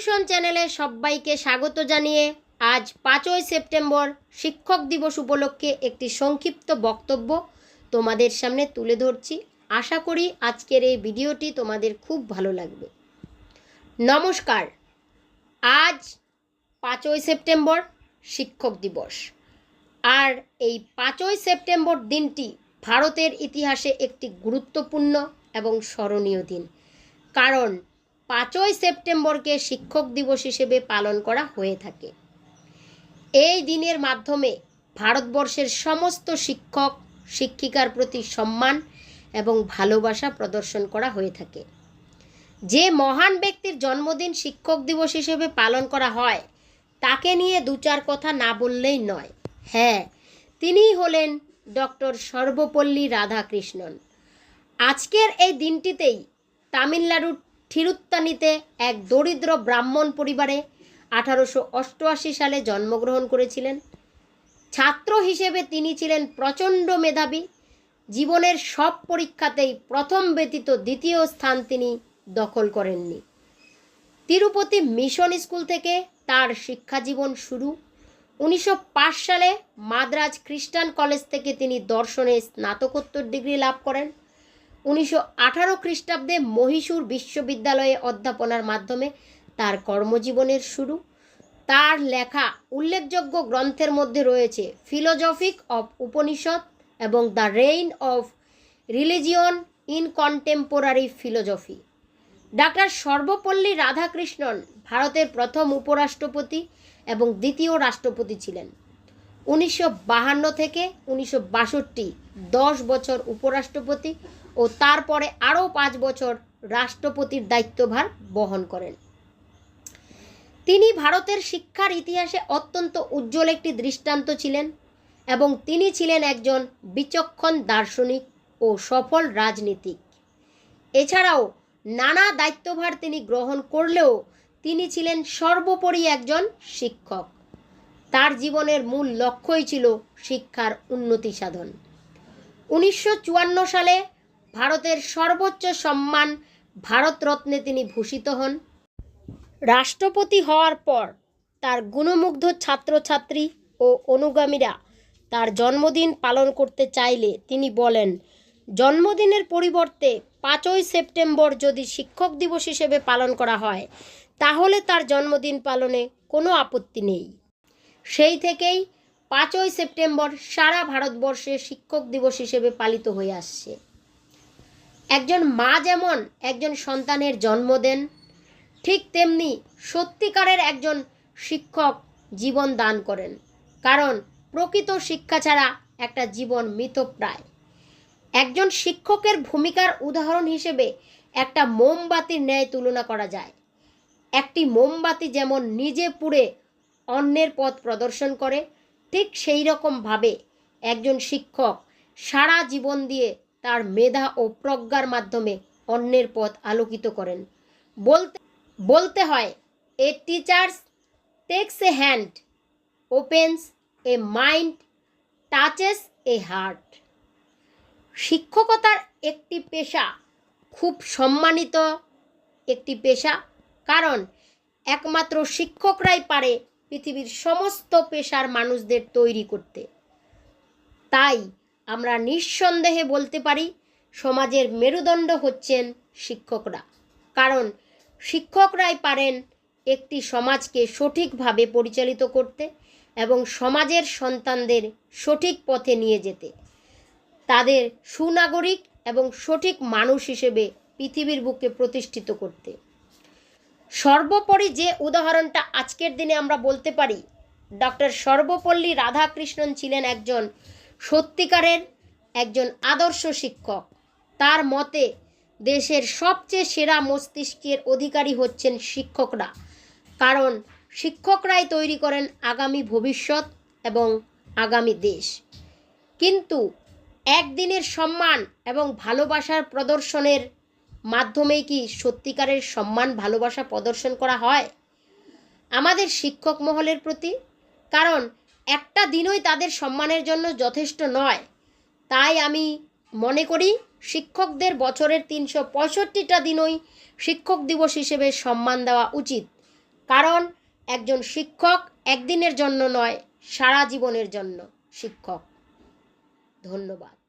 Tuition চ্যানেলে সবাইকে স্বাগত জানিয়ে আজ পাঁচই সেপ্টেম্বর শিক্ষক দিবস উপলক্ষে একটি সংক্ষিপ্ত বক্তব্য তোমাদের সামনে তুলে ধরছি। আশা করি আজকের এই ভিডিওটি তোমাদের খুব ভালো লাগবে। নমস্কার। আজ পাঁচই সেপ্টেম্বর শিক্ষক দিবস। আর এই পাঁচই সেপ্টেম্বর দিনটি ভারতের ইতিহাসে একটি গুরুত্বপূর্ণ এবং স্মরণীয় দিন। কারণ পাঁচই সেপ্টেম্বরকে শিক্ষক দিবস হিসেবে পালন করা হয়ে থাকে। এই দিনের মাধ্যমে ভারতবর্ষের সমস্ত শিক্ষক, শিক্ষিকার প্রতি সম্মান এবং ভালোবাসা প্রদর্শন করা হয়ে থাকে। যে মহান ব্যক্তির জন্মদিন শিক্ষক দিবস হিসেবে পালন করা হয়, তাকে নিয়ে দু চার কথা না বললেই নয়। হ্যাঁ তিনিই হলেন ডক্টর সর্বপল্লী রাধাকৃষ্ণন। আজকের এই দিনটিতেই তামিলনাড়ুর থিরুত্তানিতে এক দরিদ্র ব্রাহ্মণ পরিবারে আঠারোশো অষ্টআশি সালে জন্মগ্রহণ করেছিলেন। ছাত্র হিসেবে তিনি ছিলেন প্রচণ্ড মেধাবী। জীবনের সব পরীক্ষাতেই প্রথম ব্যতীত দ্বিতীয় স্থান তিনি দখল করেননি। তিরুপতি মিশন স্কুল থেকে তার শিক্ষা জীবন শুরু। উনিশশো পাঁচ সালে মাদ্রাজ খ্রিস্টান কলেজ থেকে তিনি দর্শনে স্নাতকোত্তর ডিগ্রি লাভ করেন। উনিশশো আঠারো খ্রিস্টাব্দে মহীশূর বিশ্ববিদ্যালয়ে অধ্যাপনার মাধ্যমে তার কর্মজীবনের শুরু। তার লেখা উল্লেখযোগ্য গ্রন্থের মধ্যে রয়েছে ফিলোজফিক অফ উপনিষদ এবং the reign of religion in contemporary philosophy. Doctor Sarvepalli Radhakrishnan ভারতের প্রথম উপরাষ্ট্রপতি এবং দ্বিতীয় রাষ্ট্রপতি ছিলেন। উনিশশো বাহান্ন থেকে উনিশশো বাষট্টি, দশ বছর উপরাষ্ট্রপতি ও তারপরে আরও পাঁচ বছর রাষ্ট্রপতির দায়িত্বভার বহন করেন। তিনি ভারতের শিক্ষার ইতিহাসে অত্যন্ত উজ্জ্বল একটি দৃষ্টান্ত ছিলেন এবং তিনি ছিলেন একজন বিচক্ষণ দার্শনিক ও সফল রাজনীতিক। এছাড়াও নানা দায়িত্বভার তিনি গ্রহণ করলেও তিনি ছিলেন সর্বোপরি একজন শিক্ষক। তার জীবনের মূল লক্ষ্যই ছিল শিক্ষার উন্নতি সাধন। উনিশশো চুয়ান্ন সালে ভারতের সর্বোচ্চ সম্মান ভারতরত্নে তিনি ভূষিত হন। রাষ্ট্রপতি হওয়ার পর তার গুণমুগ্ধ ছাত্রছাত্রী ও অনুগামীরা তার জন্মদিন পালন করতে চাইলে তিনি বলেন, জন্মদিনের পরিবর্তে পাঁচই সেপ্টেম্বর যদি শিক্ষক দিবস হিসেবে পালন করা হয়, তাহলে তার জন্মদিন পালনে কোনো আপত্তি নেই। সেই থেকেই পাঁচই সেপ্টেম্বর সারা ভারতবর্ষে শিক্ষক দিবস হিসেবে পালিত হয়ে আসছে। একজন মা যেমন একজন সন্তানের জন্ম দেন, ঠিক তেমনি সত্যিকারের একজন শিক্ষক জীবন দান করেন। কারণ প্রকৃত শিক্ষা ছাড়া একটা জীবন মৃতপ্রায়। একজন শিক্ষকের ভূমিকার উদাহরণ হিসেবে একটা মোমবাতির ন্যায় তুলনা করা যায়। একটি মোমবাতি যেমন নিজে পুড়ে অন্যের পথ প্রদর্শন করে, ঠিক সেই রকমভাবে একজন শিক্ষক সারা জীবন দিয়ে তার মেধা ও প্রজ্ঞার মাধ্যমে অন্যের পথ আলোকিত করেন। বলতে বলতে হয়, a teachers takes a hand opens a mind touches a heart শিক্ষকতার একটি পেশা খুব সম্মানিত একটি পেশা, কারণ একমাত্র শিক্ষকরাই পারে পৃথিবীর সমস্ত পেশার মানুষদের তৈরি করতে। তাই আমরা নিঃসন্দেহে বলতে পারি, সমাজের মেরুদণ্ড হচ্ছেন শিক্ষকরা। কারণ শিক্ষকরাই পারেন একটি সমাজকে সঠিকভাবে পরিচালিত করতে এবং সমাজের সন্তানদের সঠিক পথে নিয়ে যেতে। তাদের সুনাগরিক এবং সঠিক মানুষ হিসেবে পৃথিবীর বুকে প্রতিষ্ঠিত করতে। সর্বোপরি যে উদাহরণটা আজকের দিনে আমরা বলতে পারি, ডক্টর সর্বপল্লী রাধাকৃষ্ণন ছিলেন একজন সত্যিকারের একজন আদর্শ শিক্ষক। তার মতে, দেশের সবচেয়ে সেরা মস্তিষ্কের অধিকারী হচ্ছেন শিক্ষকরা। কারণ, শিক্ষকরাই তৈরি করেন আগামী ভবিষ্যৎ এবং আগামী দেশ। কিন্তু, একদিনের সম্মান এবং ভালোবাসার প্রদর্শনের মাধ্যমেই কি সত্যিকারের সম্মান, ভালোবাসা প্রদর্শন করা হয়? আমাদের শিক্ষক মহলের প্রতি। কারণ একটা দিনই তাদের সম্মানের জন্য যথেষ্ট নয়। তাই আমি মনে করি শিক্ষকদের বছরের তিনশো পঁয়ষট্টিটা দিনই শিক্ষক দিবস হিসেবে সম্মান দেওয়া উচিত। কারণ একজন শিক্ষক একদিনের জন্য নয়, সারা জীবনের জন্য শিক্ষক। ধন্যবাদ।